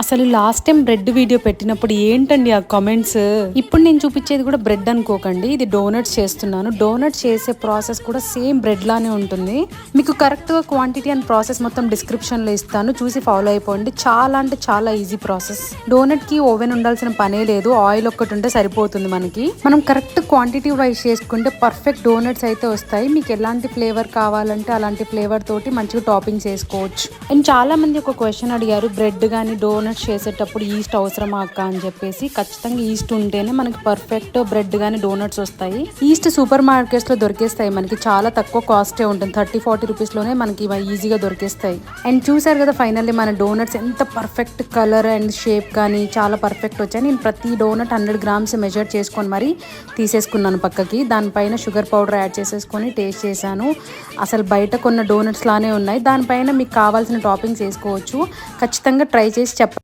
అసలు last time bread video పెట్టినప్పుడు ఏంటండి ఆ కామెంట్స్ ఇప్పుడు నేను చూపించేది కూడా బ్రెడ్ అనుకోకండి ఇది డోనట్స్ చేస్తున్నాను. డోనట్స్ చేసే ప్రాసెస్ కూడా సేమ్ బ్రెడ్ లానే ఉంటుంది. మీకు కరెక్ట్గా క్వాంటిటీ అండ్ ప్రాసెస్ మొత్తం డిస్క్రిప్షన్లో ఇస్తాను. చూసి ఫాలో అయిపోండి. చాలా అంటే చాలా ఈజీ ప్రాసెస్ డోనట్కి ఓవెన్ ఉండాల్సిన పనే లేదు. ఆయిల్ ఒక్కటి ఉంటే సరిపోతుంది మనకి. మనం కరెక్ట్ క్వాంటిటీ వైజ్ చేసుకుంటే పర్ఫెక్ట్ డోనట్స్ అయితే వస్తాయి. మీకు ఎలాంటి ఫ్లేవర్ కావాలంటే అలాంటి ఫ్లేవర్ తోటి మంచిగా టాపింగ్స్ వేసుకోవచ్చు అండ్ చాలా మంది ఒక క్వశ్చన్ అడిగారు బ్రెడ్ కానీ డోనట్స్ చేసేటప్పుడు ఈస్ట్ అవసరమా అక్క అని చెప్పేసి ఖచ్చితంగా ఈస్ట్ ఉంటేనే మనకి పర్ఫెక్ట్ బ్రెడ్ కానీ డోనట్స్ వస్తాయి. ఈస్ట్ సూపర్ మార్కెట్స్లో దొరికేస్తాయి మనకి. చాలా తక్కువ కాస్టే ఉంటుంది. థర్టీ ఫార్టీ రూపీస్లోనే మనకి ఇవి ఈజీగా దొరికేస్తాయి. అండ్ చూసారు కదా ఫైనల్లీ మన డోనట్స్ ఎంత పర్ఫెక్ట్ కలర్ అండ్ షేప్ కానీ చాలా పర్ఫెక్ట్ వచ్చాయి. నేను ప్రతి డోనట్ హండ్రెడ్ గ్రామ్స్ మెజర్ చేసుకొని మరి తీసేసుకున్నాను పక్కకి. దానిపైన షుగర్ పౌడర్ యాడ్ చేసేసుకొని టేస్ట్ చేశాను. అసలు బయట కొన్న డోనట్స్ లానే ఉన్నాయి. దానిపైన మీకు కావాల్సిన టాపింగ్స్ వేసుకోవచ్చు. ఖచ్చితంగా ట్రై చేసి చెప్పండి.